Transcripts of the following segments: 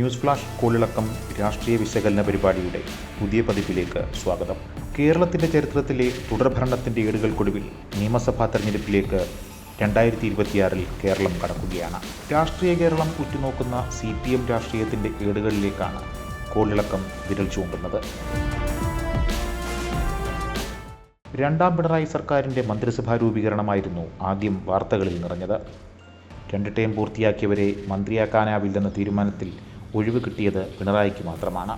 News flash കോളിളക്കം രാഷ്ട്രീയ വിശകലന പരിപാടിയുടെ പുതിയ പതിപ്പിലേക്ക് സ്വാഗതം. കേരളത്തിന്റെ ചരിത്രത്തിലെ തുടർഭരണത്തിന്റെ ഏടുകൾക്കൊടുവിൽ നിയമസഭാ തെരഞ്ഞെടുപ്പിലേക്ക് രണ്ടായിരത്തി ഇരുപത്തിയാറിൽ കേരളം കടക്കുകയാണ്. രാഷ്ട്രീയ കേരളം ഉറ്റുനോക്കുന്ന സി പി എം രാഷ്ട്രീയത്തിന്റെ ഏടുകളിലേക്കാണ് കോളിളക്കം വിരൽ ചൂണ്ടുന്നത്. രണ്ടാം പിണറായി സർക്കാരിന്റെ മന്ത്രിസഭാ രൂപീകരണമായിരുന്നു ആദ്യം വാർത്തകളിൽ നിറഞ്ഞത്. രണ്ട് ടേം പൂർത്തിയാക്കിയവരെ മന്ത്രിയാക്കാനാവില്ലെന്ന തീരുമാനത്തിൽ ഒഴിവ് കിട്ടിയത് പിണറായിക്ക് മാത്രമാണ്.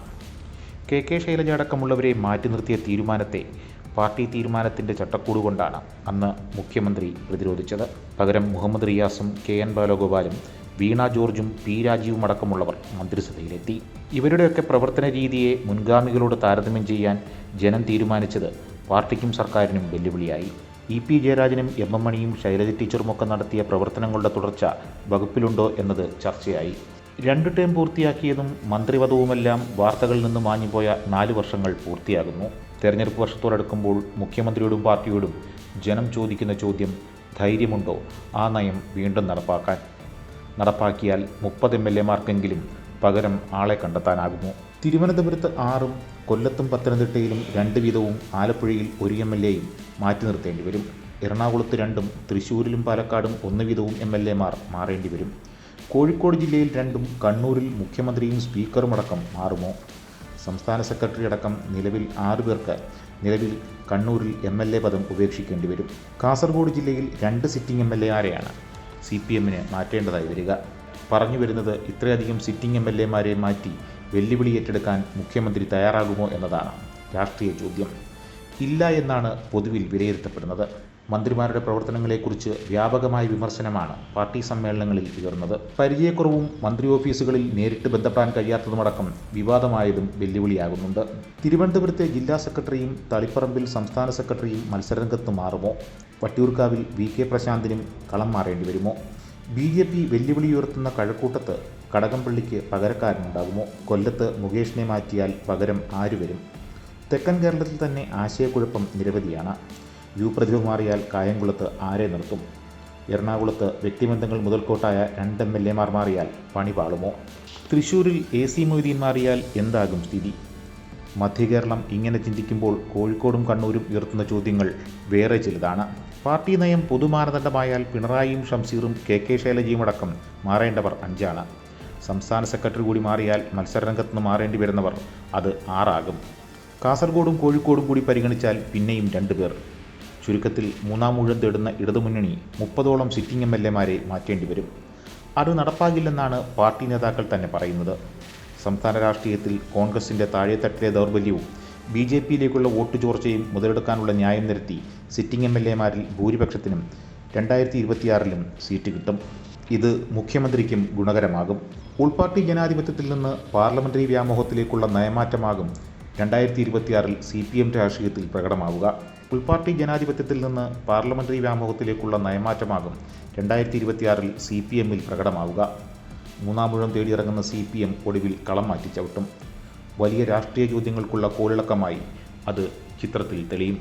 കെ കെ ശൈലജ അടക്കമുള്ളവരെ മാറ്റി നിർത്തിയ തീരുമാനത്തെ പാർട്ടി തീരുമാനത്തിന്റെ ചട്ടക്കൂട് കൊണ്ടാണ് അന്ന് മുഖ്യമന്ത്രി പ്രതിരോധിച്ചത്. പകരം മുഹമ്മദ് റിയാസും കെ എൻ ബാലഗോപാലും വീണ ജോർജും പി രാജീവും അടക്കമുള്ളവർ മന്ത്രിസഭയിലെത്തി. ഇവരുടെയൊക്കെ പ്രവർത്തന രീതിയെ മുൻഗാമികളോട് താരതമ്യം ചെയ്യാൻ ജനം തീരുമാനിച്ചത് പാർട്ടിക്കും സർക്കാരിനും വെല്ലുവിളിയായി. ഇ പി ജയരാജനും എം എം മണിയും ശൈലജ ടീച്ചറുമൊക്കെ നടത്തിയ പ്രവർത്തനങ്ങളുടെ തുടർച്ച വകുപ്പിലുണ്ടോ എന്നത് ചർച്ചയായി. രണ്ട് ടേം പൂർത്തിയാക്കിയതും മന്ത്രിപദവുമെല്ലാം വാർത്തകളിൽ നിന്ന് മാഞ്ഞുപോയ നാല് വർഷങ്ങൾ പൂർത്തിയാകുന്നു. തെരഞ്ഞെടുപ്പ് വർഷത്തോടടുക്കുമ്പോൾ മുഖ്യമന്ത്രിയോടും പാർട്ടിയോടും ജനം ചോദിക്കുന്ന ചോദ്യം ധൈര്യമുണ്ടോ? ആ നയം വീണ്ടും നടപ്പാക്കാൻ നടപ്പാക്കിയാൽ മുപ്പത് എം എൽ എമാർക്കെങ്കിലും പകരം ആളെ കണ്ടെത്താനാകുമോ? തിരുവനന്തപുരത്ത് ആറും കൊല്ലത്തും പത്തനംതിട്ടയിലും രണ്ട് വീതവും ആലപ്പുഴയിൽ ഒരു എം എൽ എയും മാറ്റി നിർത്തേണ്ടി വരും. എറണാകുളത്ത് രണ്ടും തൃശ്ശൂരിലും പാലക്കാടും ഒന്ന് വീതവും എം എൽ എമാർ മാറേണ്ടി വരും. കോഴിക്കോട് ജില്ലയിൽ രണ്ടും കണ്ണൂരിൽ മുഖ്യമന്ത്രിയും സ്പീക്കറുമടക്കം മാറുമോ സംസ്ഥാന സെക്രട്ടറി അടക്കം നിലവിൽ ആറു പേർക്ക് നിലവിൽ കണ്ണൂരിൽ എം എൽ എ പദം ഉപേക്ഷിക്കേണ്ടി വരും. കാസർഗോഡ് ജില്ലയിൽ രണ്ട് സിറ്റിംഗ് എം എൽ എമാരെയാണ് സി പി എമ്മിന് മാറ്റേണ്ടതായി വരിക. പറഞ്ഞു വരുന്നത് ഇത്രയധികം സിറ്റിംഗ് എം എൽ എമാരെ മാറ്റി വെല്ലുവിളി ഏറ്റെടുക്കാൻ മുഖ്യമന്ത്രി തയ്യാറാകുമോ എന്നതാണ് രാഷ്ട്രീയ ചോദ്യം. ഇല്ല എന്നാണ് പൊതുവിൽ വിലയിരുത്തപ്പെടുന്നത്. മന്ത്രിമാരുടെ പ്രവർത്തനങ്ങളെക്കുറിച്ച് വ്യാപകമായ വിമർശനമാണ് പാർട്ടി സമ്മേളനങ്ങളിൽ ഉയർന്നത്. പരിചയക്കുറവും മന്ത്രി ഓഫീസുകളിൽ നേരിട്ട് ബന്ധപ്പെടാൻ കഴിയാത്തതുമടക്കം വിവാദമായതും വെല്ലുവിളിയാകുന്നുണ്ട്. തിരുവനന്തപുരത്തെ ജില്ലാ സെക്രട്ടറിയും തളിപ്പറമ്പിൽ സംസ്ഥാന സെക്രട്ടറിയും മത്സരരംഗത്ത് മാറുമോ? വട്ടിയൂർക്കാവിൽ വി കെ പ്രശാന്തിനും കളം മാറേണ്ടി വരുമോ? ബി ജെ പി വെല്ലുവിളി ഉയർത്തുന്ന കഴക്കൂട്ടത്ത് കടകംപള്ളിക്ക് പകരക്കാരനുണ്ടാകുമോ? കൊല്ലത്ത് മുകേഷിനെ മാറ്റിയാൽ പകരം ആര് വരും? തെക്കൻ കേരളത്തിൽ തന്നെ ആശയക്കുഴപ്പം നിരവധിയാണ്. യു പ്രതിഭ മാറിയാൽ കായംകുളത്ത് ആരെ നിർത്തും? എറണാകുളത്ത് വ്യക്തിബന്ധങ്ങൾ മുതൽക്കോട്ടായ രണ്ട് എം എൽ എമാർ മാറിയാൽ പണി പാളുമോ? തൃശൂരിൽ എ സി മൊയ്തീൻ മാറിയാൽ എന്താകും സ്ഥിതി? മധ്യകേരളം ഇങ്ങനെ ചിന്തിക്കുമ്പോൾ കോഴിക്കോടും കണ്ണൂരും ഉയർത്തുന്ന ചോദ്യങ്ങൾ വേറെ ചിലതാണ്. പാർട്ടി നയം പൊതുമാനദണ്ഡമായാൽ പിണറായിയും ഷംസീറും കെ കെ ശൈലജയും അടക്കം മാറേണ്ടവർ അഞ്ചാണ്. സംസ്ഥാന സെക്രട്ടറി കൂടി മാറിയാൽ മത്സരരംഗത്ത് നിന്ന് മാറേണ്ടി വരുന്നവർ അത് ആറാകും. കാസർഗോഡും കോഴിക്കോടും കൂടി പരിഗണിച്ചാൽ പിന്നെയും രണ്ട് പേർ ചുരുക്കത്തിൽ മൂന്നാം ഊഴം തേടുന്ന ഇടതുമുന്നണി മുപ്പതോളം സിറ്റിംഗ് എം എൽ എമാരെ മാറ്റേണ്ടി വരും. അത് നടപ്പാകില്ലെന്നാണ് പാർട്ടി നേതാക്കൾ തന്നെ പറയുന്നത്. സംസ്ഥാന രാഷ്ട്രീയത്തിൽ കോൺഗ്രസിന്റെ താഴെത്തട്ടിലെ ദൗർബല്യവും ബി ജെ പിയിലേക്കുള്ള വോട്ട് ചോർച്ചയും മുതലെടുക്കാനുള്ള ന്യായം നിരത്തി സിറ്റിംഗ് എം എൽ എമാരിൽ ഭൂരിപക്ഷത്തിനും രണ്ടായിരത്തി ഇരുപത്തിയാറിലും സീറ്റ് കിട്ടും. ഇത് മുഖ്യമന്ത്രിക്കും ഗുണകരമാകും. ഉൾപാർട്ടി ജനാധിപത്യത്തിൽ നിന്ന് പാർലമെന്ററി വ്യാമോഹത്തിലേക്കുള്ള നയമാറ്റമാകും രണ്ടായിരത്തി ഇരുപത്തിയാറിൽ സി പി എം രാഷ്ട്രീയത്തിൽ പ്രകടമാവുക. ഉൾപാർട്ടി ജനാധിപത്യത്തിൽ നിന്ന് പാർലമെന്ററി വ്യാമോഹത്തിലേക്കുള്ള നയമാറ്റമാകും രണ്ടായിരത്തി ഇരുപത്തിയാറിൽ സി പി എമ്മിൽ പ്രകടമാവുക. മൂന്നാമൂഴം തേടിയിറങ്ങുന്ന സി പി എം ഒടുവിൽ കളം മാറ്റി ചവിട്ടും. വലിയ രാഷ്ട്രീയ ചോദ്യങ്ങൾക്കുള്ള കോളിളക്കമായി അത് ചിത്രത്തിൽ തെളിയും.